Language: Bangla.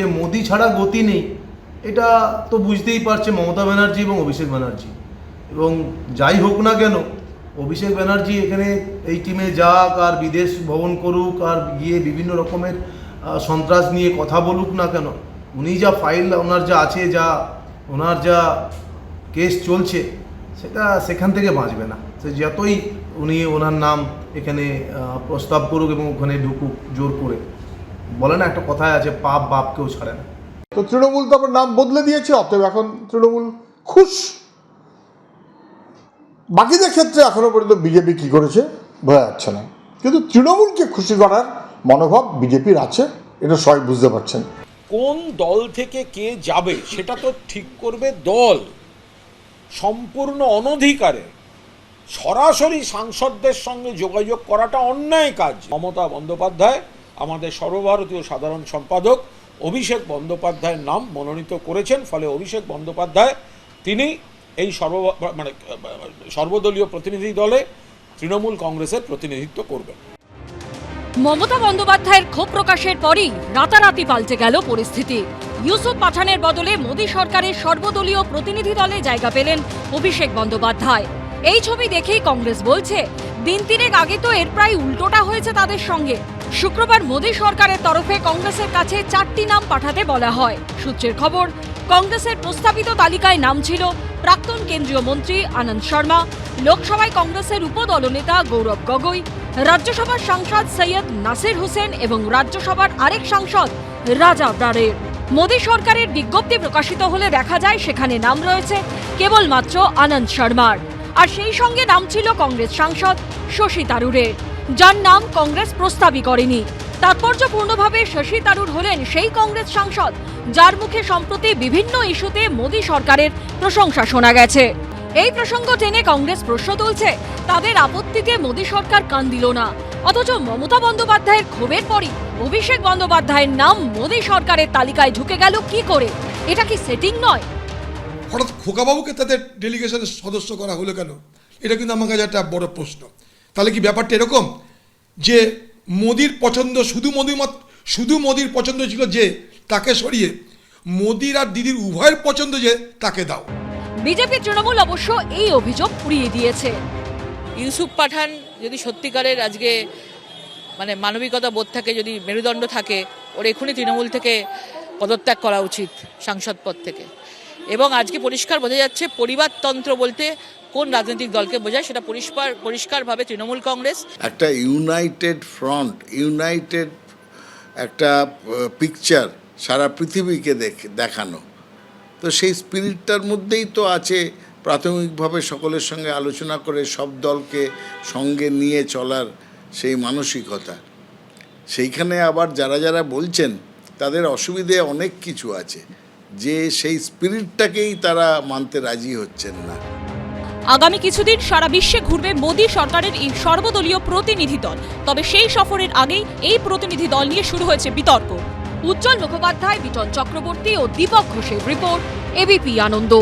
যে মোদি ছাড়া গতি নেই, এটা তো বুঝতেই পারছে মমতা ব্যানার্জি এবং অভিষেক ব্যানার্জি। এবং যাই হোক না কেন, অভিষেক ব্যানার্জি এখানে এই টিমে যাক আর বিদেশ ভ্রমণ করুক আর গিয়ে বিভিন্ন রকমের সন্ত্রাস নিয়ে কথা বলুক না কেন, উনি যা ফাইল, ওনার যা আছে, যা ওনার যা কেস চলছে, সেটা সেখান থেকে বাঁচবে না। সে যতই উনি ওনার নাম এখানে প্রস্তাব করুক এবং ওখানে ঢুকুক জোর করে। বলে না একটা কথায় আছে পাপ বাপকেও ছাড়ে না। তো তৃণমূল তো আবার নাম বদলে দিয়েছে অতএব এখন তৃণমূল খুশ। বাকিদের ক্ষেত্রে এখনও পর্যন্ত বিজেপি কি করেছে বোঝা যাচ্ছে না। কিন্তু তৃণমূলকে খুশি করার মনোভাব বিজেপির আছে এটা সবাই বুঝতে পারছেন। কোন দল থেকে কে যাবে সেটা তো ঠিক করবে দল। সম্পূর্ণ অনধিকারে সরাসরি সাংসদদের সঙ্গে যোগাযোগ করাটা অন্যায় কাজ। মমতা বন্দ্যোপাধ্যায় আমাদের সর্বভারতীয় সাধারণ সম্পাদক অভিষেক বন্দ্যোপাধ্যায়ের নাম মনোনীত করেছেন, ফলে অভিষেক বন্দ্যোপাধ্যায় তিনি এই সর্ব মানে সর্বদলীয় প্রতিনিধি দলে তৃণমূল কংগ্রেসের প্রতিনিধিত্ব করবেন। মমতা বন্দ্যোপাধ্যায়ের ক্ষোভ প্রকাশের পরই রাতারাতি পাল্টে গেল পরিস্থিতি। ইউসুফ পাঠানের বদলে মোদী সরকারের সর্বদলীয় প্রতিনিধি দলে জায়গা পেলেন অভিষেক বন্দ্যোপাধ্যায়। এই ছবি দেখেই কংগ্রেস বলছে দিন তিনেক আগে তো এর প্রায় উল্টোটা হয়েছে তাদের সঙ্গে। শুক্রবার মোদী সরকারের তরফে কংগ্রেসের কাছে চারটি নাম পাঠাতে বলা হয়। সূত্রের খবর, কংগ্রেসের প্রস্তাবিত তালিকায় নাম ছিল প্রাক্তন কেন্দ্রীয় মন্ত্রী আনন্দ শর্মা, লোকসভায় কংগ্রেসের উপদলনেতা গৌরব গগৈ, রাজ্যসভার সাংসদ সৈয়দ নাসির হোসেন এবং রাজ্যসভার আরেক সাংসদ রাজা ব্রারের। মোদী সরকারের বিজ্ঞপ্তি প্রকাশিত হলে দেখা যায় সেখানে নাম রয়েছে কেবলমাত্র আনন্দ শর্মার। আর সেই সঙ্গে নাম ছিল কংগ্রেস সাংসদ শশী তারুরের, যার নাম কংগ্রেস প্রস্তাবই করেনি। তাৎপর্যপূর্ণভাবে শশী তারুর হলেন সেই কংগ্রেস সাংসদ, যার মুখে সম্প্রতি বিভিন্ন ইস্যুতে মোদী সরকারের প্রশংসা শোনা গেছে। এই প্রসঙ্গ টেনে কংগ্রেস প্রশ্ন তুলছে, তাদের আপত্তিতে মোদী সরকার কান দিল না। অথচ মমতা বন্দ্যোপাধ্যায়ের ক্ষোভের পরই অভিষেক বন্দ্যোপাধ্যায়ের নাম মোদী সরকারের তালিকায় ঢুকে গেল কি করে? এটা কি সেটিং নয়? হঠাৎ খোকাবাবুকে তাদের ডেলিগেশনের সদস্য করা হলো কেন? এটা কিন্তু আমার কাছে একটা বড় প্রশ্ন। তাহলে কি ব্যাপারটা এরকম? যে মোদির পছন্দ শুধু মোদি মত শুধু মোদির পছন্দ ছিল যে তাকে সরিয়ে মোদির আর দিদির উভয়ের পছন্দ যে তাকে দাও। বিজেপি তৃণমূল অবশ্য এই অভিযোগ উড়িয়ে দিয়েছে। ইউসুফ পাঠান যদি সত্যিকারের আজকে মানে মানবিকতা বোধ থাকে যদি মেরুদণ্ড থাকে ওর এখনই তৃণমূল থেকে পদত্যাগ করা উচিত সাংসদ পদ থেকে। এবং আজকে পরিষ্কার বোঝা যাচ্ছে পরিবারতন্ত্র বলতে কোন রাজনৈতিক দলকে বোঝায় সেটা পরিষ্কার পরিষ্কারভাবে তৃণমূল কংগ্রেস। একটা ইউনাইটেড ফ্রন্ট ইউনাইটেড একটা পিকচার সারা পৃথিবীকে দেখ- দেখানো। তো সেই স্পিরিটটার মধ্যেই তো আছে প্রাথমিকভাবে সকলের সঙ্গে আলোচনা করে সব দলকে সঙ্গে নিয়ে চলার সেই মানসিকতা। সেইখানে আবার যারা যারা বলছেন, তাদের অসুবিধে অনেক কিছু আছে। যে সেই স্পিরিটটাকেই তারা মানতে রাজি হচ্ছেন না। আগামী কিছুদিন সারা বিশ্বে ঘুরবে মোদী সরকারের এই সর্বদলীয় প্রতিনিধি দল। তবে সেই সফরের আগেই এই প্রতিনিধি দল নিয়ে শুরু হয়েছে বিতর্ক। উজ্জ্বল মুখোপাধ্যায় বিটন চক্রবর্তী ও দীপক ঘোষের রিপোর্ট, এবিপি আনন্দ।